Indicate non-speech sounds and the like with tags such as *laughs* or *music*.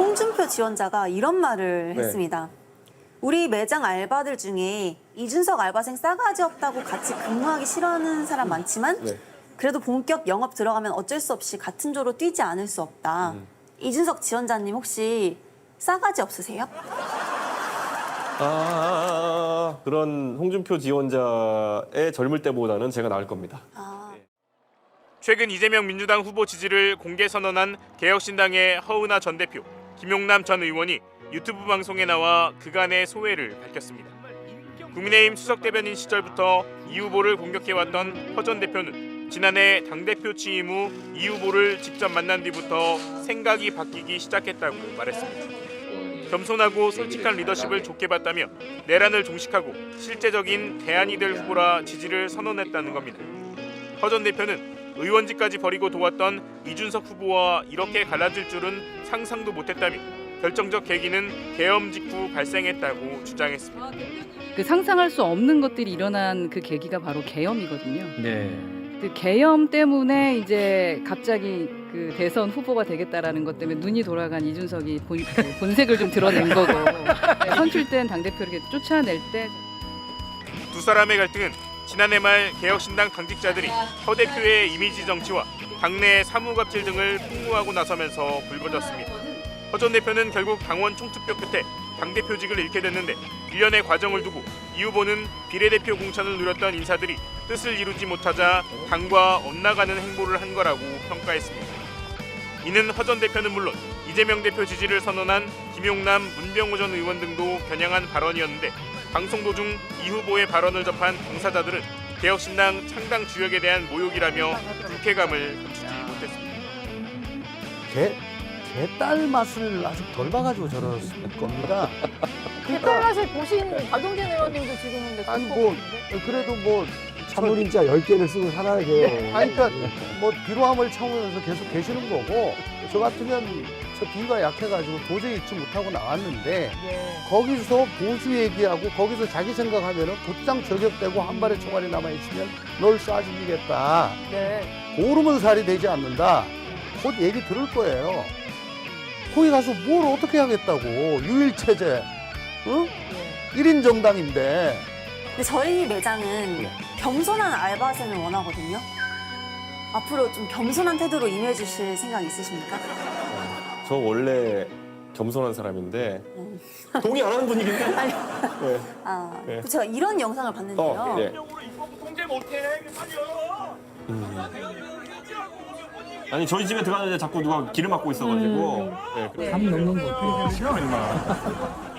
홍준표 지원자가 이런 말을 네. 했습니다. 우리 매장 알바들 중에 이준석 알바생 싸가지 없다고 같이 근무하기 싫어하는 사람 많지만 네. 그래도 본격 영업 들어가면 어쩔 수 없이 같은 조로 뛰지 않을 수 없다. 음. 이준석 지원자님 혹시 싸가지 없으세요? 아, 그런 홍준표 지원자의 젊을 때보다는 제가 나을 겁니다. 아, 최근 이재명 민주당 후보 지지를 공개 선언한 개혁신당의 허은하 전 대표, 김용남 전 의원이 유튜브 방송에 나와 그간의 소회를 밝혔습니다. 국민의힘 수석 대변인 시절부터 이 후보를 공격해왔던 허 전 대표는 지난해 당대표 취임 후 이 후보를 직접 만난 뒤부터 생각이 바뀌기 시작했다고 말했습니다. 겸손하고 솔직한 리더십을 좋게 봤다며 내란을 종식하고 실제적인 대안이 될 후보라 지지를 선언했다는 겁니다. 허 전 대표는 의원직까지 버리고 도왔던 이준석 후보와 이렇게 갈라질 줄은 상상도 못했다며 결정적 계기는 계엄 직후 발생했다고 주장했습니다. 그 상상할 수 없는 것들이 일어난 그 계기가 바로 계엄이거든요. 네. 그 계엄 때문에 이제 갑자기 그 대선 후보가 되겠다라는 것 때문에 눈이 돌아간 이준석이 본, 그 본색을 좀 드러낸 거고 네, 선출된 당 대표를 이렇게 쫓아낼 때 두 사람의 갈등은 지난해 말 개혁신당 당직자들이 허 대표의 이미지 정치와 당내 사무갑질 등을 폭로하고 나서면서 불거졌습니다. 허전 대표는 결국 당원 총투표 끝에 당대표직을 잃게 됐는데 1년의 과정을 두고 이 후보는 비례대표 공천을 누렸던 인사들이 뜻을 이루지 못하자 당과 엇나가는 행보를 한 거라고 평가했습니다. 이는 허전 대표는 물론 이재명 대표 지지를 선언한 김용남, 문병호 전 의원 등도 겨냥한 발언이었는데 방송 도중 이 후보의 발언을 접한 당사자들은 개혁신당 창당 주역에 대한 모욕이라며 불쾌감을 감추지 못했습니다. 개, 개딸 맛을 아직 덜 봐가지고 저럴 겁니다. 개딸 맛을 보신 박용진 의원님도 지금은 아니, 듣고 뭐? 그래도 뭐, 참물인자 10개를 쓰고 살아야죠. 아니, 그러니까 뭐 비로함을 참으면서 계속 계시는 거고, 저 같으면 저 비가 약해가지고 도저히 잊지 못하고 나왔는데, 예. 거기서 보수 얘기하고 거기서 자기 생각하면은 곧장 저격되고 한 발의 총알이 남아있으면 널 쏴 죽이겠다. 네. 고르면 살이 되지 않는다. 곧 얘기 들을 거예요. 거기 가서 뭘 어떻게 하겠다고. 유일체제. 응? 예. 1인 정당인데. 근데 저희 매장은 네. 겸손한 알바생을 원하거든요. 앞으로 좀 겸손한 태도로 임해 주실 생각 있으십니까? 저 원래 겸손한 사람인데 동의 안 하는 분위기인데? *laughs* 아니, 네. 아, 네. 제가 이런 영상을 봤는데요. 어, 네. 아니 저희 집에 들어가는데 자꾸 누가 기름 맞고 있어가지고 네, 그래서 담 넘는 거 생각해 임마. *laughs*